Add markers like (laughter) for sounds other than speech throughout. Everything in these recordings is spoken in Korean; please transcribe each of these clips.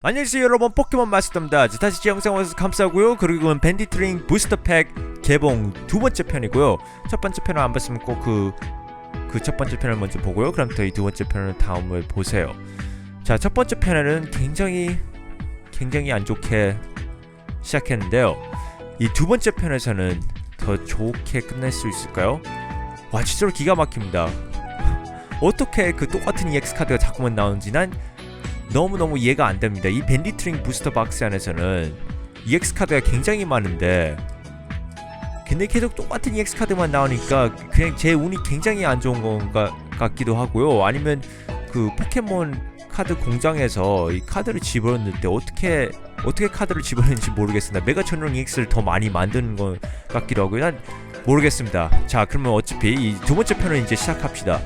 안녕하세요 여러분 포켓몬 마스터입니다. 자, 다시 제 영상 와주셔서 감사하고요. 그리고 이건 밴디트링 부스터 팩 개봉 두 번째 편이고요. 첫 번째 편을 안 봤으면 꼭 그 그 첫 번째 편을 먼저 보고요. 그럼 저희 두 번째 편을 다음을 보세요. 자 첫 번째 편에는 굉장히 굉장히 안 좋게 시작했는데요. 이 두 번째 편에서는 더 좋게 끝낼 수 있을까요? 와 진짜로 기가 막힙니다. (laughs) 어떻게 그 똑같은 EX 카드가 자꾸만 나오는지 난 너무너무 이해가 안 됩니다. 이 밴디트링 부스터 박스 안에서는 EX 카드가 굉장히 많은데 근데 계속 똑같은 EX 카드만 나오니까 그냥 제 운이 굉장히 안 좋은 건가 같기도 하고요. 아니면 그 포켓몬 카드 공장에서 이 카드를 집어넣을 때 어떻게 어떻게 카드를 집어넣는지 모르겠습니다. 메가 천룡 EX를 더 많이 만드는 것 같기도 하고요. 난 모르겠습니다. 자, 그러면 어차피 이 두 번째 편을 이제 시작합시다.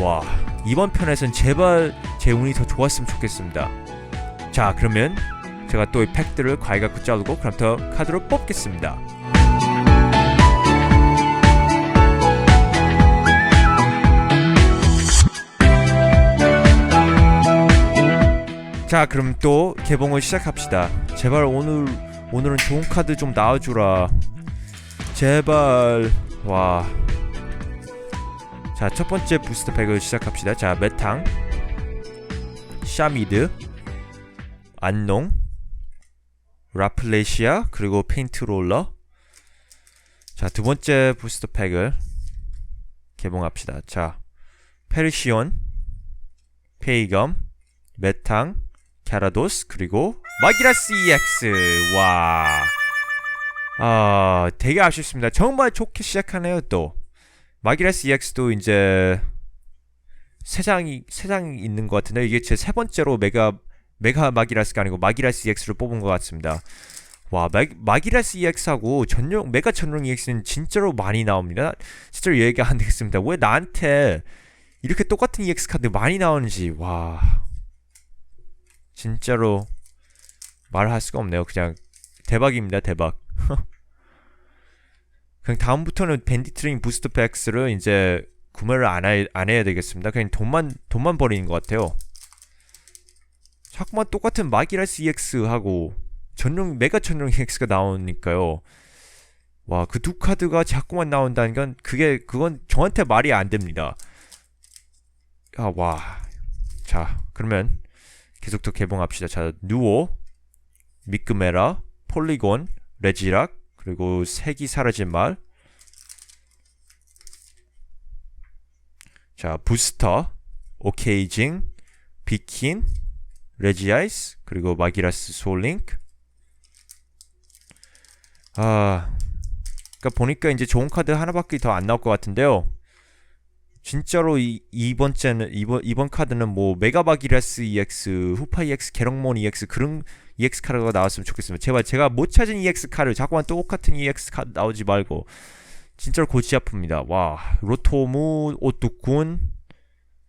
와, 이번 편에선 제발 제 운이 더 좋았으면 좋겠습니다. 자, 그러면 제가 또 이 팩들을 과일 갖고 자르고 그럼 더 카드로 뽑겠습니다. 자, 그럼 또 개봉을 시작합시다. 제발 오늘 오늘은 좋은 카드 좀 나와주라. 제발 와. 자, 첫 번째 부스터 팩을 시작합시다. 자, 메탕, 샤미드, 안농, 라플레시아, 그리고 페인트 롤러. 자, 두 번째 부스터 팩을 개봉합시다. 자, 페르시온, 페이검, 메탕, 캐라도스, 그리고 마기라스 EX. 와. 아, 되게 아쉽습니다. 정말 좋게 시작하네요, 또. 마기라스 EX도 이제 세 장이 세 장이 있는 것 같은데 이게 제 세 번째로 메가 메가 마기라스가 아니고 마기라스 EX를 뽑은 것 같습니다. 와 마, 마기라스 EX하고 전용 메가 전용 EX는 진짜로 많이 나옵니다. 진짜로 얘기가 안 되겠습니다. 왜 나한테 이렇게 똑같은 EX 카드 많이 나오는지 와 진짜로 말할 수가 없네요. 그냥 대박입니다. 대박. (laughs) 그냥 다음부터는 밴디트링 부스트 팩스를 이제 구매를 안, 해, 안 해야 되겠습니다. 그냥 돈만 돈만 버리는 것 같아요. 자꾸만 똑같은 마기라스 EX하고 전용 메가 전용 EX가 나오니까요. 와 그 두 카드가 자꾸만 나온다는 건 그게 그건 저한테 말이 안 됩니다. 아 와. 자 그러면 계속 더 개봉합시다. 자 누오, 미끄메라, 폴리곤, 레지락 그리고 색이 사라진 말. 자, 부스터, 오케이징, 비킨, 레지아이스, 그리고 마기라스 솔링크. 아, 그러니까 보니까 이제 좋은 카드 하나밖에 더 안 나올 것 같은데요. 진짜로 이, 이번째는 이번 이번 카드는 뭐 메가바기라스 EX, 후파 EX, 게럭몬 EX 그런 EX 카드가 나왔으면 좋겠습니다. 제발 제가 못 찾은 EX 카드 자꾸만 똑같은 EX 카드 나오지 말고 진짜로 골치 아픕니다. 와 로토무, 오뚜군,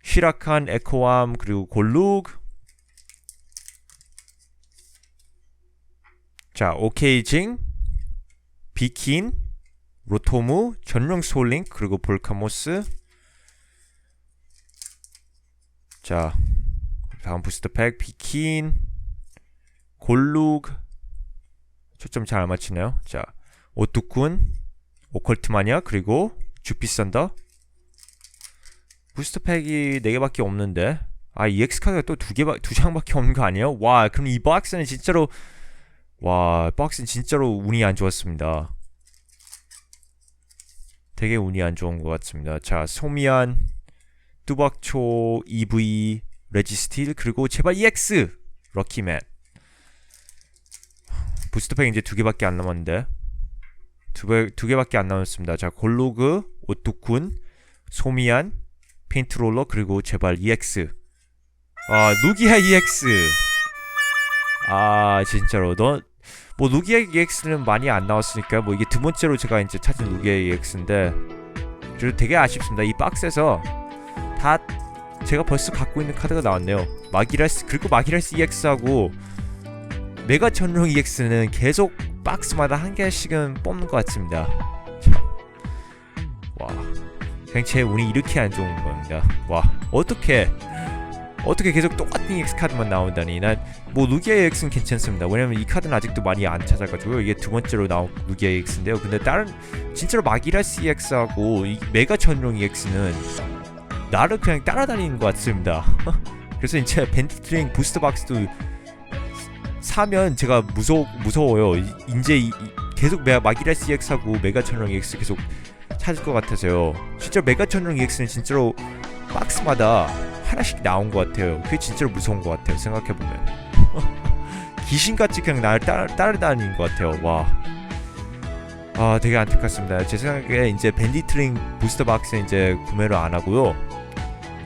시라칸, 에코암 그리고 골룩 자 오케이징, 비킨, 로토무, 전용 솔링 그리고 볼카모스 자 다음 부스터 팩 비킨 골룩 초점 잘 안 맞추네요. 자, 오뚜쿤, 오컬트 마니아 그리고 주피 썬더 부스터 팩이 4개밖에 없는데 아 EX 카드가 또두 개, 두 장밖에 없는 거 아니에요? 와 그럼 이 박스는 진짜로 와 박스는 진짜로 운이 안 좋았습니다. 되게 운이 안 좋은 것 같습니다. 자 소미안, 뚜박초, EV, 레지스틸 그리고 제발 EX 럭키맨. 부스터팩 이제 두 개밖에 안 남았는데. 두, 개, 두 개밖에 안 남았습니다. 자 골로그, 오뚜쿤, 소미안, 페인트롤러 그리고 제발 EX 아 누기야 EX 아 진짜로. 너뭐 누기야 EX는 많이 안 나왔으니까 뭐 이게 두 번째로 제가 이제 찾은 누기야 EX인데 그래도 되게 아쉽습니다. 이 박스에서 다 제가 벌써 갖고 있는 카드가 나왔네요. 마기라스 그리고 마기라스 EX하고 메가 전용 EX는 계속 박스마다 한 개씩은 뽑는 것 같습니다. 참. 와, 그냥 제 운이 이렇게 안 좋은 겁니다. 와, 어떻게 어떻게 계속 똑같은 EX 카드만 나온다니 난 뭐 루기아 EX는 괜찮습니다 왜냐면 이 카드는 아직도 많이 안 찾아가지고요 이게 두 번째로 나온 루기아 EX인데요 근데 다른 진짜로 마기라스 EX하고 이 메가 전용 EX는 나를 그냥 따라다니는 것 같습니다 (laughs) 그래서 이제 벤트트링 부스터 박스도 사면 제가 무서 무서워요 이- 이제 이, 이- 계속 메 마기라스 EX하고 메가 전용 EX 계속 찾을 것 같아서요 진짜 메가 전용 EX는 진짜로 박스마다 하나씩 나온 것 같아요. 그게 진짜로 무서운 것 같아요. 생각해 보면 (laughs) 귀신같이 그냥 나를 따라, 따라다니는 것 같아요. 와, 아 되게 안타깝습니다. 제 생각에 이제 밴디트링 부스터 박스 이제 구매를 안 하고요.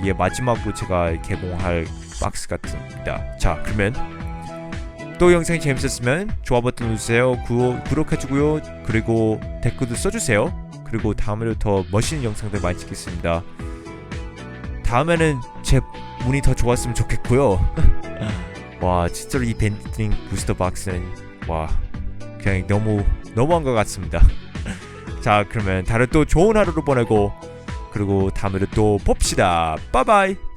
이게 마지막으로 제가 개봉할 박스 같습니다. 자, 그러면 또 영상이 재밌었으면 좋아 버튼 눌러주세요. 구독, 구독해주고요. 그리고 댓글도 써주세요. 그리고 다음에도 더 멋있는 영상들 많이 찍겠습니다. 다음에는 제 운이 더 좋았으면 좋겠고요. (laughs) 와 진짜로 이 밴디트링 부스터 박스는 와 그냥 너무 너무한 것 같습니다. (laughs) 자 그러면 다른 또 좋은 하루를 보내고 그리고 다음에도 또 봅시다. 빠바이.